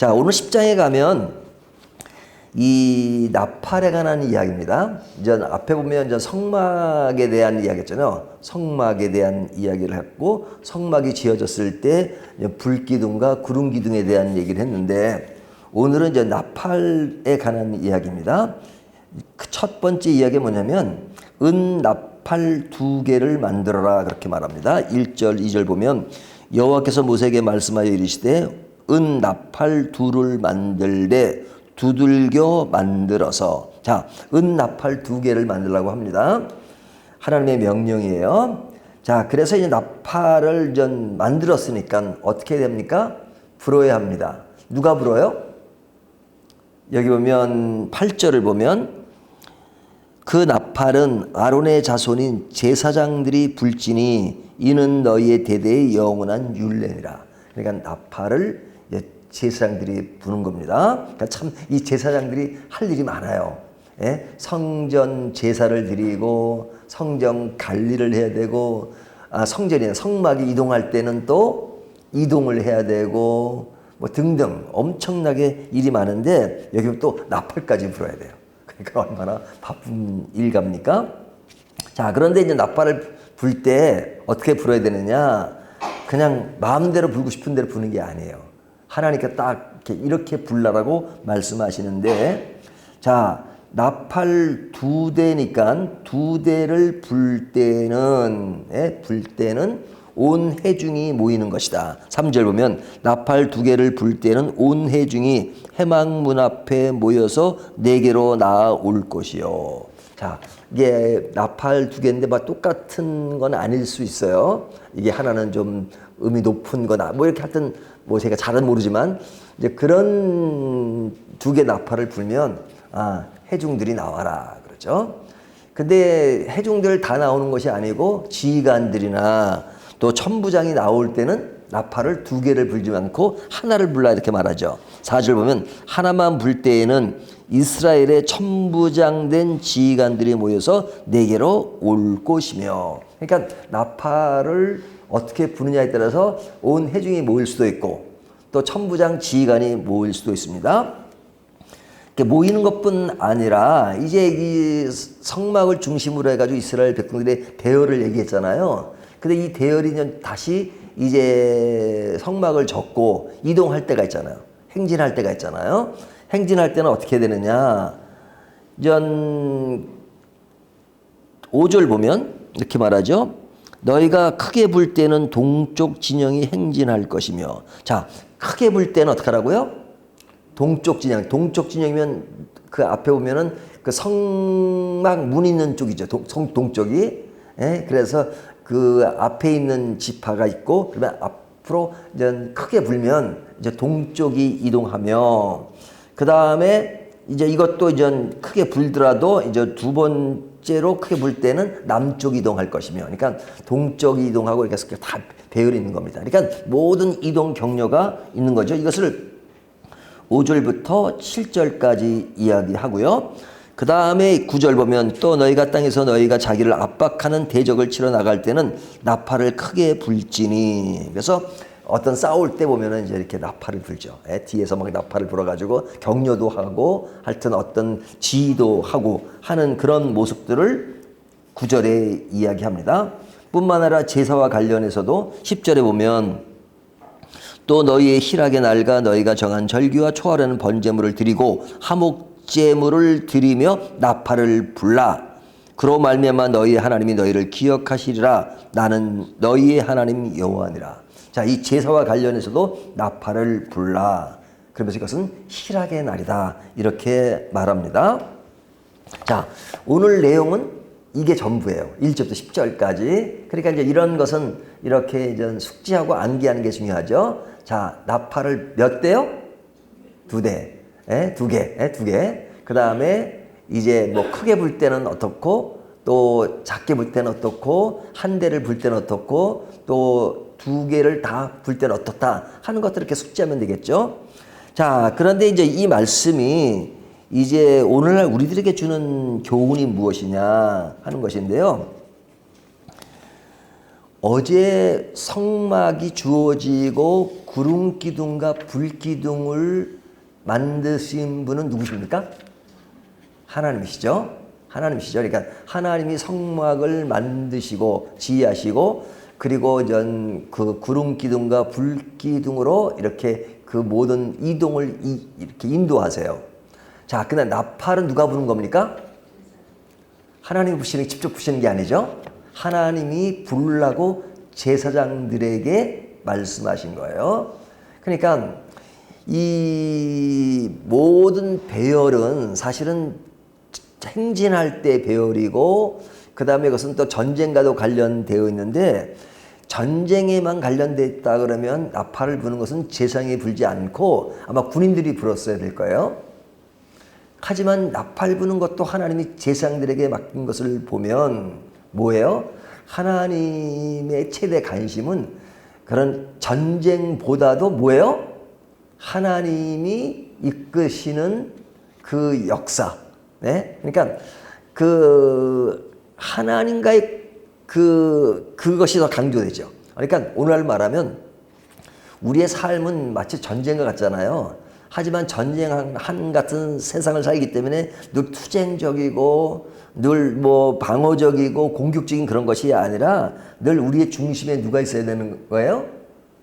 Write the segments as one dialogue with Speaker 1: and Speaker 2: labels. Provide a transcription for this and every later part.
Speaker 1: 자, 오늘 10장에 가면 이 나팔에 관한 이야기입니다. 이제 앞에 보면 이제 성막에 대한 이야기였잖아요. 성막에 대한 이야기를 했고 성막이 지어졌을 때 불기둥과 구름 기둥에 대한 얘기를 했는데 오늘은 이제 나팔에 관한 이야기입니다. 그첫 번째 이야기가 뭐냐면 은 나팔 두 개를 만들어라 그렇게 말합니다. 1절, 2절 보면 여호와께서 모세에게 말씀하여 이르시되 은 나팔 둘을 만들되 두들겨 만들어서 자, 은 나팔 두 개를 만들라고 합니다. 하나님의 명령이에요. 자, 그래서 이제 나팔을 전 만들었으니까 어떻게 됩니까? 불어야 합니다. 누가 불어요? 여기 보면 8절을 보면 그 나팔은 아론의 자손인 제사장들이 불지니 이는 너희의 대대의 영원한 율례니라. 그러니까 나팔을 제사장들이 부는 겁니다. 그러니까 참 이 제사장들이 할 일이 많아요. 예? 성전 제사를 드리고 성전 관리를 해야 되고 아, 성전이 성막이 이동할 때는 또 이동을 해야 되고 뭐 등등 엄청나게 일이 많은데 여기 또 나팔까지 불어야 돼요. 그러니까 얼마나 바쁜 일갑니까? 자, 그런데 이제 나팔을 불 때 어떻게 불어야 되느냐? 그냥 마음대로 불고 싶은 대로 부는 게 아니에요. 하나님께 딱 이렇게, 이렇게 불라라고 말씀하시는데, 자, 나팔 두 대니까 두 대를 불 때는, 예, 불 때는 온 해중이 모이는 것이다. 3절 보면 나팔 두 개를 불 때는 온 해중이 해망 문 앞에 모여서 내게로 나아올 것이요. 자, 이게 나팔 두 개인데 막 똑같은 건 아닐 수 있어요. 이게 하나는 좀 음이 높은 거나 뭐 이렇게 하여튼 뭐 제가 잘은 모르지만 이제 그런 두 개 나팔을 불면 아, 해중들이 나와라. 그러죠. 근데 해중들 다 나오는 것이 아니고 지휘관들이나 또 천부장이 나올 때는 나팔을 두 개를 불지 않고 하나를 불라 이렇게 말하죠. 4절 보면 하나만 불 때에는 이스라엘의 천부장된 지휘관들이 모여서 내게로 올 것이며 그러니까 나팔을 어떻게 부느냐에 따라서 온 해중이 모일 수도 있고 또 천부장 지휘관이 모일 수도 있습니다. 모이는 것뿐 아니라 이제 이 성막을 중심으로 해가지고 이스라엘 백성들의 대열을 얘기했잖아요. 근데 이 대열이 다시 이제 성막을 접고 이동할 때가 있잖아요. 행진할 때가 있잖아요. 행진할 때는 어떻게 되느냐. 전 5절 보면 이렇게 말하죠. 너희가 크게 불 때는 동쪽 진영이 행진할 것이며 자 크게 불 때는 어떻게 하라고요? 동쪽 진영 동쪽 진영이면 그 앞에 보면은 그 성막 문 있는 쪽이죠 동, 성 동쪽이 예? 그래서 그 앞에 있는 지파가 있고 그러면 앞으로 이제 크게 불면 이제 동쪽이 이동하며 그 다음에 이제 이것도 이제 크게 불더라도 이제 두 번 째로 크게 불 때는 남쪽 이동할 것이며 그러니까 동쪽 이동하고 이렇게 다 배열이 있는 겁니다. 그러니까 모든 이동 경로가 있는 거죠. 이것을 5절부터 7절까지 이야기하고요. 그 다음에 9절 보면 또 너희가 땅에서 너희가 자기를 압박하는 대적을 치러 나갈 때는 나팔을 크게 불지니 그래서 어떤 싸울 때 보면은 이제 이렇게 나팔을 불죠. 에, 뒤에서 막 나팔을 불어가지고 격려도 하고 하여튼 어떤 지휘도 하고 하는 그런 모습들을 9절에 이야기합니다. 뿐만 아니라 제사와 관련해서도 10절에 보면 또 너희의 희락의 날과 너희가 정한 절기와 초하라는 번제물을 드리고 하목 제물을 드리며 나팔을 불라 그로 말미암아 너희 하나님이 너희를 기억하시리라 나는 너희의 하나님 여호와니라 자 이 제사와 관련해서도 나팔을 불라. 그러면서 이것은 희락의 날이다. 이렇게 말합니다. 자 오늘 내용은 이게 전부예요. 1절부터 10절까지. 그러니까 이제 이런 것은 이렇게 이제 숙지하고 암기하는 게 중요하죠. 자 나팔을 몇 대요? 두 대. 예, 두 개, 예, 두 개. 그 다음에 이제 뭐 크게 불 때는 어떻고 또 작게 불 때는 어떻고 한 대를 불 때는 어떻고 또 두 개를 다 불 때는 어떻다 하는 것들을 이렇게 숙지하면 되겠죠. 자, 그런데 이제 이 말씀이 이제 오늘날 우리들에게 주는 교훈이 무엇이냐 하는 것인데요. 어제 성막이 주어지고 구름 기둥과 불 기둥을 만드신 분은 누구십니까? 하나님이시죠. 하나님이시죠. 그러니까 하나님이 성막을 만드시고 지휘하시고 그리고 전 그 구름 기둥과 불 기둥으로 이렇게 그 모든 이동을 이, 이렇게 인도하세요. 자, 근데 나팔은 누가 부는 겁니까? 하나님이 부시는 직접 부시는 게 아니죠. 하나님이 부르라고 제사장들에게 말씀하신 거예요. 그러니까 이 모든 배열은 사실은 행진할 때 배열이고 그 다음에 그것은 또 전쟁과도 관련되어 있는데 전쟁에만 관련돼 있다 그러면 나팔을 부는 것은 재상이 불지 않고 아마 군인들이 불었어야 될 거예요. 하지만 나팔 부는 것도 하나님이 제사장들에게 맡긴 것을 보면 뭐예요? 하나님의 최대 관심은 그런 전쟁보다도 뭐예요? 하나님이 이끄시는 그 역사. 네? 그러니까 그 하나님과의 그 그것이 더 강조되죠. 그러니까 오늘 말하면 우리의 삶은 마치 전쟁과 같잖아요. 하지만 전쟁한 같은 세상을 살기 때문에 늘 투쟁적이고 늘 뭐 방어적이고 공격적인 그런 것이 아니라 늘 우리의 중심에 누가 있어야 되는 거예요?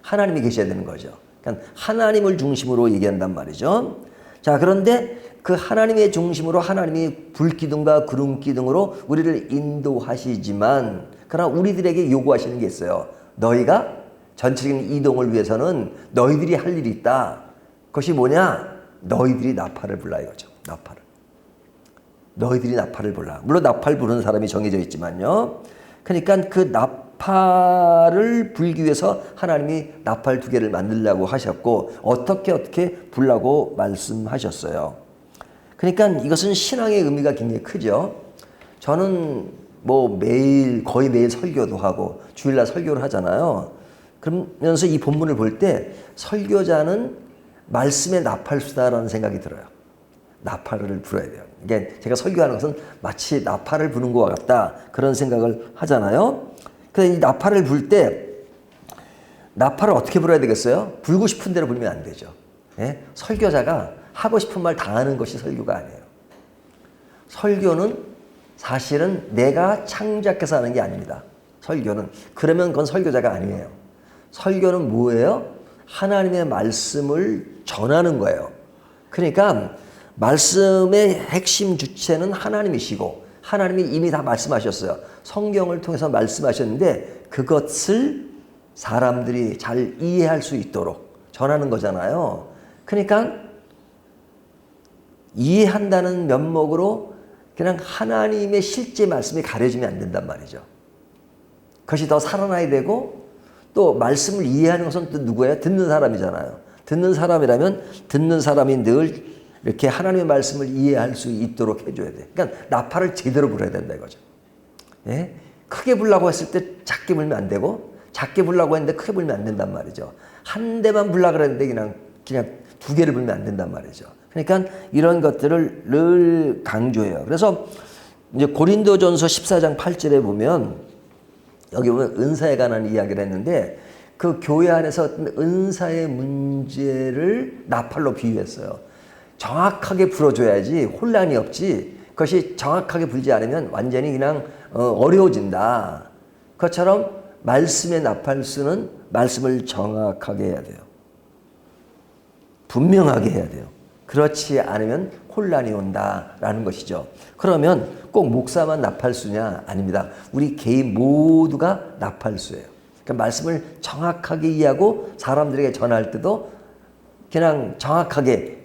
Speaker 1: 하나님이 계셔야 되는 거죠. 그러니까 하나님을 중심으로 얘기한단 말이죠. 자, 그런데 그 하나님의 중심으로 하나님이 불기둥과 구름기둥으로 우리를 인도하시지만 그러나 우리들에게 요구하시는 게 있어요. 너희가 전체적인 이동을 위해서는 너희들이 할 일이 있다. 그것이 뭐냐? 너희들이 나팔을 불라 이거죠. 나팔을. 너희들이 나팔을 불라. 물론 나팔 부르는 사람이 정해져 있지만요. 그러니까 그 나팔을 불기 위해서 하나님이 나팔 두 개를 만들라고 하셨고 어떻게 어떻게 불라고 말씀하셨어요. 그러니까 이것은 신앙의 의미가 굉장히 크죠. 저는 뭐 매일 거의 매일 설교도 하고 주일날 설교를 하잖아요. 그러면서 이 본문을 볼 때 설교자는 말씀의 나팔수다라는 생각이 들어요. 나팔을 불어야 돼요. 이게 제가 설교하는 것은 마치 나팔을 부는 것과 같다 그런 생각을 하잖아요. 그래서 이 나팔을 불 때 나팔을 어떻게 불어야 되겠어요? 불고 싶은 대로 불면 안 되죠. 예? 설교자가 하고 싶은 말 다 하는 것이 설교가 아니에요. 설교는 사실은 내가 창작해서 하는 게 아닙니다. 설교는 그러면 그건 설교자가 아니에요. 설교는 뭐예요? 하나님의 말씀을 전하는 거예요. 그러니까 말씀의 핵심 주체는 하나님이시고 하나님이 이미 다 말씀하셨어요. 성경을 통해서 말씀하셨는데 그것을 사람들이 잘 이해할 수 있도록 전하는 거잖아요. 그러니까 이해한다는 면목으로 그냥 하나님의 실제 말씀이 가려지면 안 된단 말이죠. 그것이 더 살아나야 되고 또 말씀을 이해하는 것은 또 누구예요? 듣는 사람이잖아요. 듣는 사람이라면 듣는 사람이 늘 이렇게 하나님의 말씀을 이해할 수 있도록 해줘야 돼. 그러니까 나팔을 제대로 불어야 된다 이거죠. 예? 크게 불라고 했을 때 작게 불면 안 되고 작게 불라고 했는데 크게 불면 안 된단 말이죠. 한 대만 불라 그랬는데 그냥 그냥 두 개를 불면 안 된단 말이죠. 그러니까 이런 것들을 늘 강조해요. 그래서 이제 고린도전서 14장 8절에 보면 여기 보면 은사에 관한 이야기를 했는데 그 교회 안에서 은사의 문제를 나팔로 비유했어요. 정확하게 불어줘야지 혼란이 없지. 그것이 정확하게 불지 않으면 완전히 그냥 어, 려워진다 그것처럼 말씀의 나팔수는 말씀을 정확하게 해야 돼요. 분명하게 해야 돼요. 그렇지 않으면 혼란이 온다라는 것이죠. 그러면 꼭 목사만 나팔수냐? 아닙니다. 우리 개인 모두가 나팔수예요. 그러니까 말씀을 정확하게 이해하고 사람들에게 전할 때도 그냥 정확하게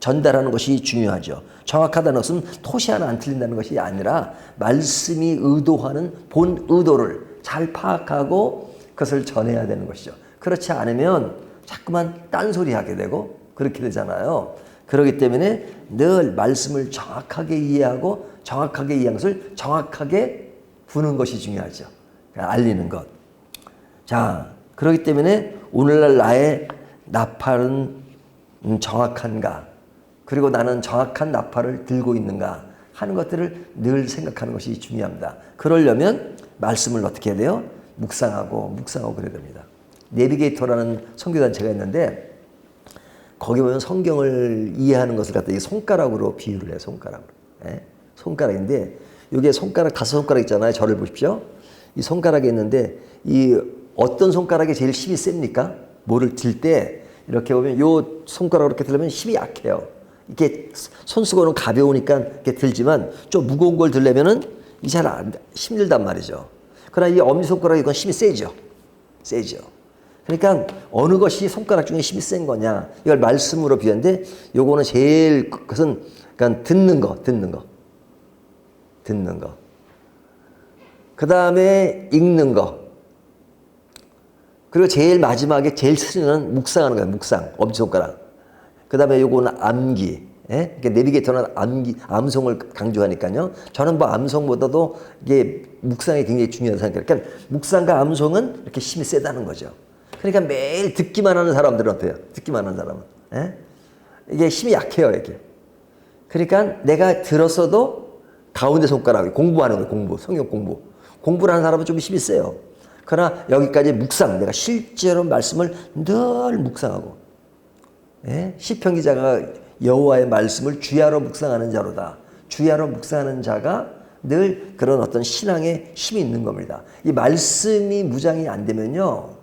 Speaker 1: 전달하는 것이 중요하죠. 정확하다는 것은 토시 하나 안 틀린다는 것이 아니라 말씀이 의도하는 본 의도를 잘 파악하고 그것을 전해야 되는 것이죠. 그렇지 않으면 자꾸만 딴소리 하게 되고 그렇게 되잖아요. 그렇기 때문에 늘 말씀을 정확하게 이해하고 정확하게 이해한 것을 정확하게 부는 것이 중요하죠. 알리는 것. 자, 그렇기 때문에 오늘날 나의 나팔은 정확한가? 그리고 나는 정확한 나팔을 들고 있는가? 하는 것들을 늘 생각하는 것이 중요합니다. 그러려면 말씀을 어떻게 해야 돼요? 묵상하고 묵상하고 그래야 됩니다. 내비게이터라는 선교단체가 있는데 거기 보면 성경을 이해하는 것을 갖다 이 손가락으로 비유를 해요. 손가락으로. 예? 손가락인데 이게 손가락 다섯 손가락 있잖아요. 저를 보십시오. 이 손가락이 있는데 이 어떤 손가락이 제일 힘이 셉니까? 뭐를 들 때 이렇게 보면 요 손가락으로 이렇게 들면 힘이 약해요. 이게 손수건은 가벼우니까 이렇게 들지만 좀 무거운 걸 들려면은 이잘안 힘들단 말이죠. 그러나 이 엄지 손가락이 이건 힘이 세죠. 세죠. 그러니까 어느 것이 손가락 중에 힘이 센 거냐 이걸 말씀으로 비유하는데 요거는 제일 그것은 그러니까 듣는 거 듣는 거 듣는 거. 그 다음에 읽는 거. 그리고 제일 마지막에 제일 스리는 묵상하는 거예요. 묵상. 엄지손가락. 그 다음에 요거는 암기. 예? 그러니까 내비게이터는 암기, 암송을 강조하니까요. 저는 뭐 암송보다도 이게 묵상이 굉장히 중요하다고 생각해요. 그러니까 묵상과 암송은 이렇게 힘이 세다는 거죠. 그러니까 매일 듣기만 하는 사람들은 어때요? 듣기만 하는 사람은. 예? 이게 힘이 약해요, 이게. 그러니까 내가 들었어도 가운데 손가락이 공부하는 거예요, 공부. 성경 공부. 공부를 하는 사람은 좀 힘이 세요. 그러나 여기까지 묵상, 내가 실제로 말씀을 늘 묵상하고. 예? 시편 기자가 여호와의 말씀을 주야로 묵상하는 자로다. 주야로 묵상하는 자가 늘 그런 어떤 신앙에 힘이 있는 겁니다. 이 말씀이 무장이 안 되면요.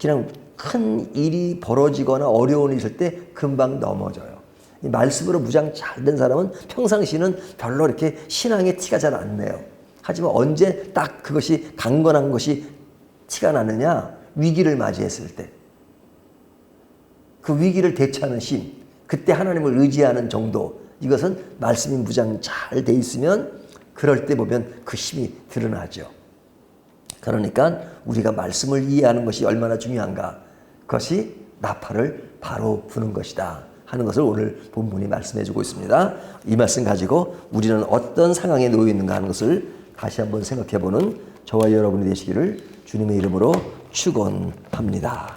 Speaker 1: 그냥 큰 일이 벌어지거나 어려운 일이 있을 때 금방 넘어져요. 이 말씀으로 무장 잘 된 사람은 평상시는 별로 이렇게 신앙의 티가 잘 안 내요. 하지만 언제 딱 그것이 강건한 것이 티가 나느냐? 위기를 맞이했을 때. 그 위기를 대처하는 힘, 그때 하나님을 의지하는 정도, 이것은 말씀이 무장 잘 돼 있으면 그럴 때 보면 그 힘이 드러나죠. 그러니까 우리가 말씀을 이해하는 것이 얼마나 중요한가. 그것이 나팔을 바로 부는 것이다. 하는 것을 오늘 본문이 말씀해 주고 있습니다. 이 말씀 가지고 우리는 어떤 상황에 놓여 있는가 하는 것을 다시 한번 생각해 보는 저와 여러분이 되시기를 주님의 이름으로 축원합니다.